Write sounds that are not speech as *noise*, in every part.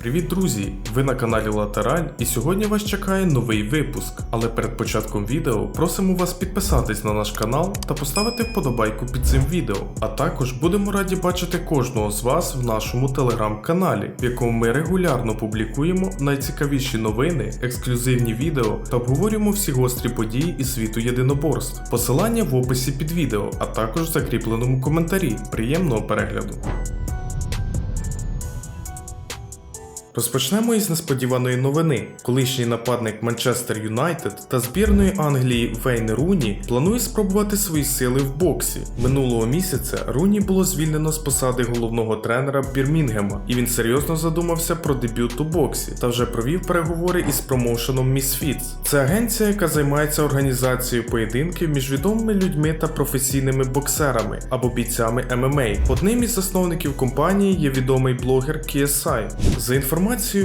Привіт, друзі! Ви на каналі Латераль, і сьогодні вас чекає новий випуск. Але перед початком відео просимо вас підписатись на наш канал та поставити вподобайку під цим відео. А також будемо раді бачити кожного з вас в нашому телеграм-каналі, в якому ми регулярно публікуємо найцікавіші новини, ексклюзивні відео та обговорюємо всі гострі події із світу єдиноборств. Посилання в описі під відео, а також в закріпленому коментарі. Приємного перегляду! Розпочнемо із несподіваної новини. Колишній нападник Манчестер Юнайтед та збірної Англії Вейн Руні планує спробувати свої сили в боксі. Минулого місяця Руні було звільнено з посади головного тренера Бірмінгема, і він серйозно задумався про дебют у боксі та вже провів переговори із промоушеном Misfits. Це агенція, яка займається організацією поєдинків між відомими людьми та професійними боксерами або бійцями ММА. Одним із засновників компанії є відомий блогер KSI. За інформацією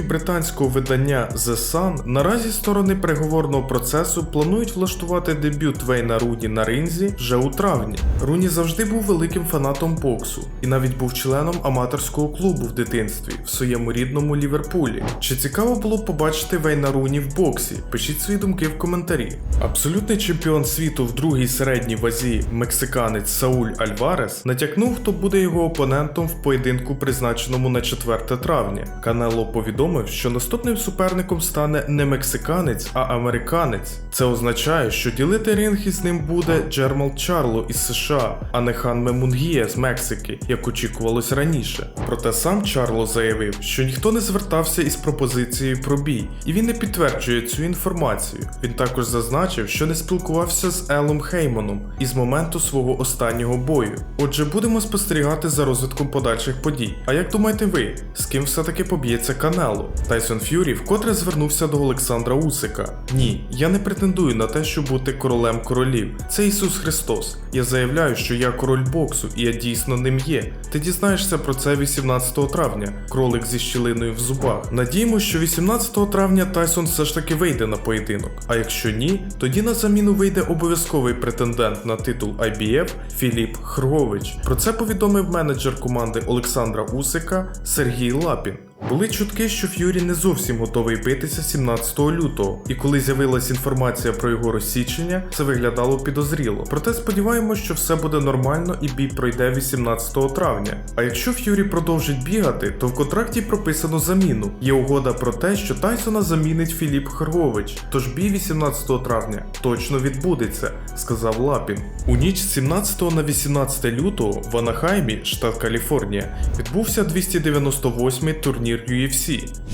британського видання The Sun, наразі сторони переговорного процесу планують влаштувати дебют Вейна Руні на ринзі вже у травні. Руні завжди був великим фанатом боксу і навіть був членом аматорського клубу в дитинстві в своєму рідному Ліверпулі. Чи цікаво було побачити Вейна Руні в боксі? Пишіть свої думки в коментарі. Абсолютний чемпіон світу в другій середній вазі мексиканець Сауль Альварес натякнув, хто буде його опонентом в поєдинку, призначеному на 4 травня. Канело повідомив, що наступним суперником стане не мексиканець, а американець. Це означає, що ділити ринг із ним буде Джермал Чарло із США, а не Хан Мемунгія з Мексики, як очікувалось раніше. Проте сам Чарло заявив, що ніхто не звертався із пропозицією про бій, і він не підтверджує цю інформацію. Він також зазначив, що не спілкувався з Елом Хейманом із моменту свого останнього бою. Отже, будемо спостерігати за розвитком подальших подій. А як думаєте ви, з ким все-таки поб'ється Канело? Тайсон Ф'юрі вкотре звернувся до Олександра Усика. Ні, я не претендую на те, щоб бути королем королів. Це Ісус Христос. Я заявляю, що я король боксу, і я дійсно ним є. Ти дізнаєшся про це 18 травня, кролик зі щілиною в зубах. Надіємо, що 18 травня Тайсон все ж таки вийде на поєдинок. А якщо ні, тоді на заміну вийде обов'язковий претендент на титул IBF Філіп Хргович. Про це повідомив менеджер команди Олександра Усика Сергій Лапін. Були чутки, що Ф'юрі не зовсім готовий битися 17 лютого, і коли з'явилась інформація про його розсічення, це виглядало підозріло. Проте сподіваємось, що все буде нормально і бій пройде 18 травня. А якщо Ф'юрі продовжить бігати, то в контракті прописано заміну. Є угода про те, що Тайсона замінить Філіп Харгович. Тож бій 18 травня точно відбудеться, сказав Лапін. У ніч з 17 на 18 лютого в Анахаймі, штат Каліфорнія, відбувся 298-й турнір UFC.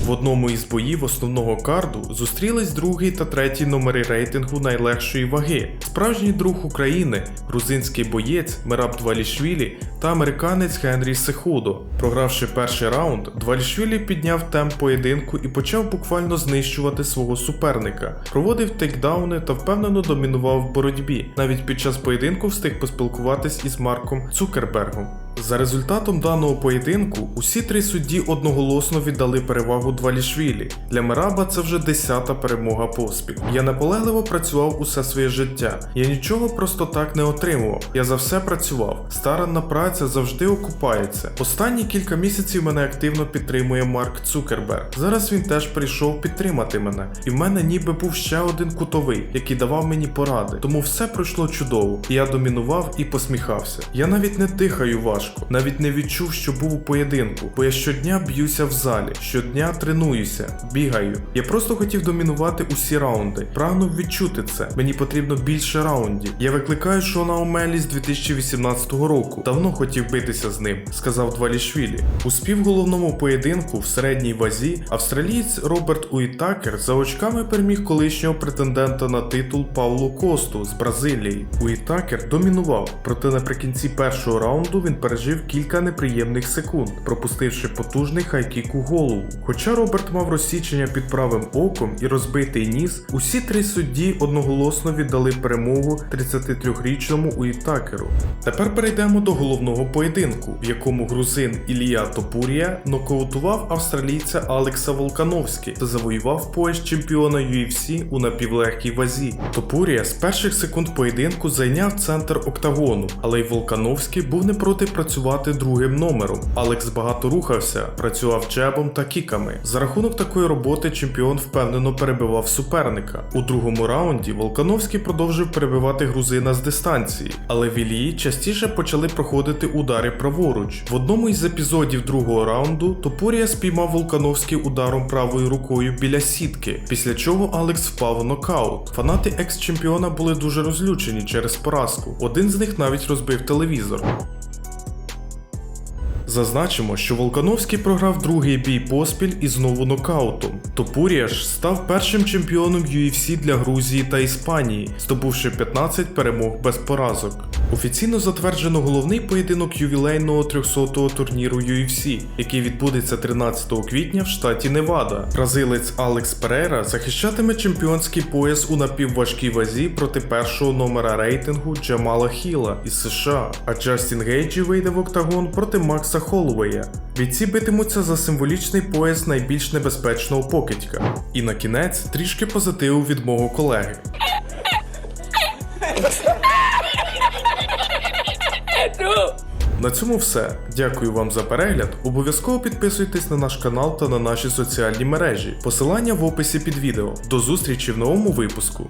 В одному із боїв основного карду зустрілись другий та третій номери рейтингу найлегшої ваги. Справжній друг України, грузинський боєць Мераб Двалішвілі та американець Генрі Сехудо. Програвши перший раунд, Двалішвілі підняв темп поєдинку і почав буквально знищувати свого суперника, проводив тейкдауни та впевнено домінував в боротьбі. Навіть під час поєдинку встиг поспілкуватись із Марком Цукербергом. За результатом даного поєдинку усі три судді одноголосно віддали перевагу Двалішвілі. Для Мераба це вже десята перемога поспіль. Я наполегливо працював усе своє життя. Я нічого просто так не отримував. Я за все працював. Старанна праця завжди окупається. Останні кілька місяців мене активно підтримує Марк Цукерберг. Зараз він теж прийшов підтримати мене, і в мене ніби був ще один кутовий, який давав мені поради. Тому все пройшло чудово. Я домінував і посміхався. Я навіть не дихаю важко, навіть не відчув, що був у поєдинку, бо я щодня б'юся в залі, щодня тренуюся, бігаю. Я просто хотів домінувати усі раунди. Прагнув відчути це. Мені потрібно більше раундів. Я викликаю Шона Омелі з 2018 року. Давно хотів битися з ним, сказав Двалішвілі. У співголовному поєдинку в середній вазі австралієць Роберт Уітакер за очками переміг колишнього претендента на титул Паулу Косту з Бразилії. Уітакер домінував, проте наприкінці першого раунду він пережив кілька неприємних секунд, пропустивши потужний хайкік у голову. Хоча Роберт мав розсічення під правим оком і розбитий ніс, усі три судді одноголосно віддали перемогу 33-річному Уітакеру. Тепер перейдемо до головного поєдинку, в якому грузин Ілія Топурія нокаутував австралійця Алекса Волкановські та завоював пояс чемпіона UFC у напівлегкій вазі. Топурія з перших секунд поєдинку зайняв центр октагону, але й Волкановський був не проти працювати другим номером. Алекс багато рухався, працював джебом та кіками. За рахунок такої роботи чемпіон впевнено перебивав суперника. У другому раунді Волкановський продовжив перебивати грузина з дистанції, але вілії частіше почали проходити удари праворуч. В одному із епізодів другого раунду Топурія спіймав Волкановський ударом правою рукою біля сітки, після чого Алекс впав у нокаут. Фанати екс-чемпіона були дуже розлючені через поразку. Один з них навіть розбив телевізор. Зазначимо, що Волкановський програв другий бій поспіль і знову нокаутом. Топурія ж став першим чемпіоном UFC для Грузії та Іспанії, здобувши 15 перемог без поразок. Офіційно затверджено головний поєдинок ювілейного 300-го турніру UFC, який відбудеться 13 квітня в штаті Невада. Бразилець Алекс Перейра захищатиме чемпіонський пояс у напівважкій вазі проти першого номера рейтингу Джамала Хіла із США, а Джастін Гейджі вийде в октагон проти Макса Холлоуея. Бійці битимуться за символічний пояс найбільш небезпечного покидька. І на кінець трішки позитиву від мого колеги. *laughs* На цьому все. Дякую вам за перегляд. Обов'язково підписуйтесь на наш канал та на наші соціальні мережі. Посилання в описі під відео. До зустрічі в новому випуску.